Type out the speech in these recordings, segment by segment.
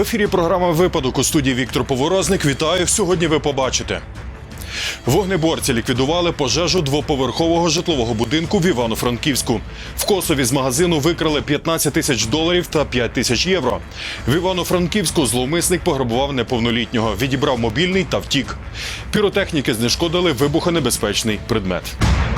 В ефірі програма Випадок у студії Віктор Поворозник. Вітаю. Сьогодні ви побачите. Вогнеборці ліквідували пожежу двоповерхового житлового будинку в Івано-Франківську. В Косові з магазину викрали 15 тисяч доларів та 5 тисяч євро. В Івано-Франківську зловмисник пограбував неповнолітнього, відібрав мобільний та втік. Піротехніки знешкодили вибухонебезпечний предмет. –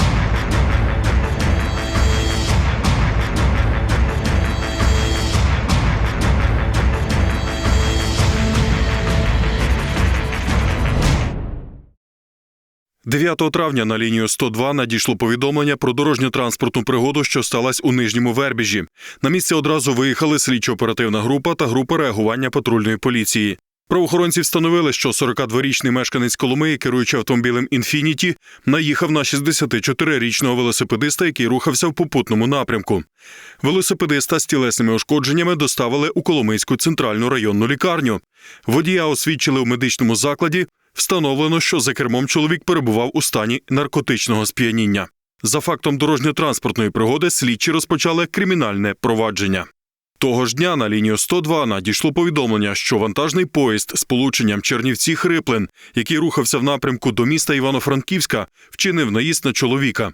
9 травня на лінію 102 надійшло повідомлення про дорожньо-транспортну пригоду, що сталася у нижньому Вербіжі. На місце одразу виїхали слідчо-оперативна група та група реагування патрульної поліції. Правоохоронці встановили, що 42-річний мешканець Коломиї, керуючи автомобілем Інфініті, наїхав на 64-річного велосипедиста, який рухався в попутному напрямку. Велосипедиста з тілесними ушкодженнями доставили у Коломийську центральну районну лікарню. Водія освідчили у медичному закладі. Встановлено, що за кермом чоловік перебував у стані наркотичного сп'яніння. За фактом дорожньо-транспортної пригоди слідчі розпочали кримінальне провадження. Того ж дня на лінію 102 надійшло повідомлення, що вантажний поїзд з полученням Чернівці Хриплин, який рухався в напрямку до міста Івано-Франківська, вчинив наїзд на чоловіка.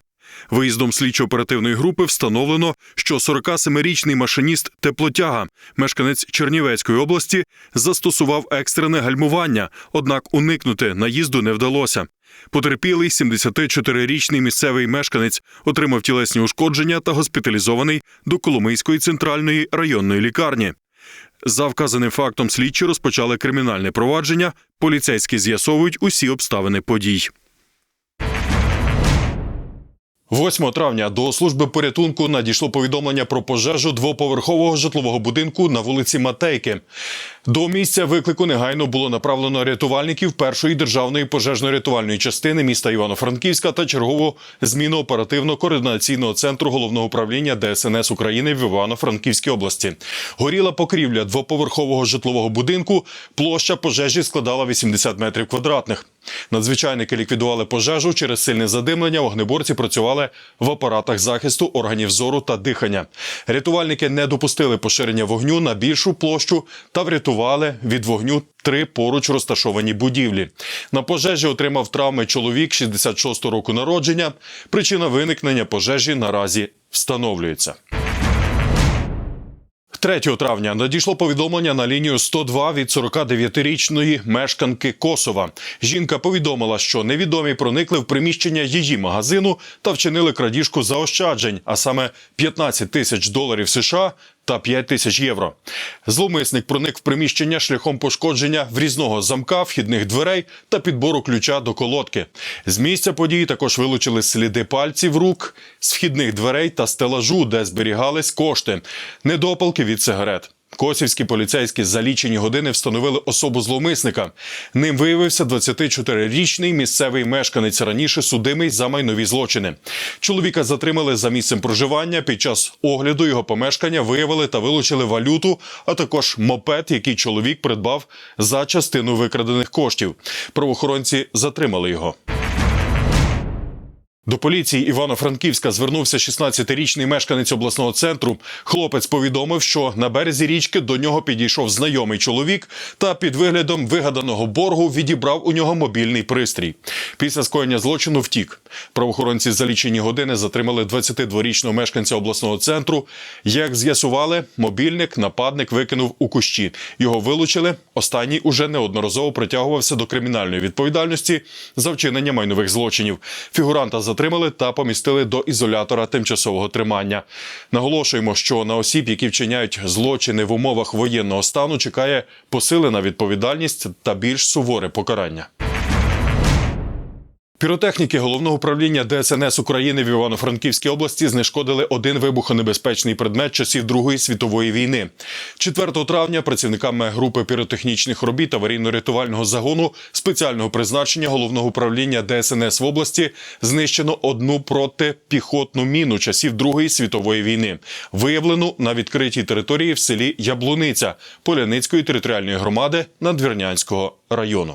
Виїздом слідчо-оперативної групи встановлено, що 47-річний машиніст теплотяга, мешканець Чернівецької області, застосував екстрене гальмування, однак уникнути наїзду не вдалося. Потерпілий 74-річний місцевий мешканець отримав тілесні ушкодження та госпіталізований до Коломийської центральної районної лікарні. За вказаним фактом слідчі розпочали кримінальне провадження. Поліцейські з'ясовують усі обставини подій. 8 травня до служби порятунку надійшло повідомлення про пожежу двоповерхового житлового будинку на вулиці Матейки. До місця виклику негайно було направлено рятувальників першої державної пожежно-рятувальної частини міста Івано-Франківська та чергову зміну оперативно-координаційного центру головного управління ДСНС України в Івано-Франківській області. Горіла покрівля двоповерхового житлового будинку. Площа пожежі складала 80 метрів квадратних. Надзвичайники ліквідували пожежу через сильне задимлення. Вогнеборці працювали в апаратах захисту органів зору та дихання. Рятувальники не допустили поширення вогню на більшу площу та врятували від вогню три поруч розташовані будівлі. На пожежі отримав травми чоловік 66 року народження. Причина виникнення пожежі наразі встановлюється. 3 травня надійшло повідомлення на лінію 102 від 49-річної мешканки Косова. Жінка повідомила, що невідомі проникли в приміщення її магазину та вчинили крадіжку заощаджень, а саме 15 тисяч доларів США та 5 тисяч євро. Зловмисник проник в приміщення шляхом пошкодження врізного замка, вхідних дверей та підбору ключа до колодки. З місця події також вилучили сліди пальців рук з вхідних дверей та стелажу, де зберігались кошти, недопалки від сигарет. Косівські поліцейські за лічені години встановили особу зловмисника. Ним виявився 24-річний місцевий мешканець раніше судимий за майнові злочини. Чоловіка затримали за місцем проживання. Під час огляду його помешкання виявили та вилучили валюту, а також мопед, який чоловік придбав за частину викрадених коштів. Правоохоронці затримали його. До поліції Івано-Франківська звернувся 16-річний мешканець обласного центру. Хлопець повідомив, що на березі річки до нього підійшов знайомий чоловік та під виглядом вигаданого боргу відібрав у нього мобільний пристрій. Після скоєння злочину втік. Правоохоронці за лічені години затримали 22-річного мешканця обласного центру. Як з'ясували, мобільник нападник викинув у кущі. Його вилучили. Останній уже неодноразово притягувався до кримінальної відповідальності за вчинення майнових злочинів. Фігуранта затримали та помістили до ізолятора тимчасового тримання. Наголошуємо, що на осіб, які вчиняють злочини в умовах воєнного стану, чекає посилена відповідальність та більш суворе покарання. Піротехніки головного управління ДСНС України в Івано-Франківській області знешкодили один вибухонебезпечний предмет часів Другої світової війни. 4 травня працівниками групи піротехнічних робіт аварійно-рятувального загону спеціального призначення головного управління ДСНС в області знищено одну протипіхотну міну часів Другої світової війни, виявлену на відкритій території в селі Яблуниця Поляницької територіальної громади Надвірнянського району.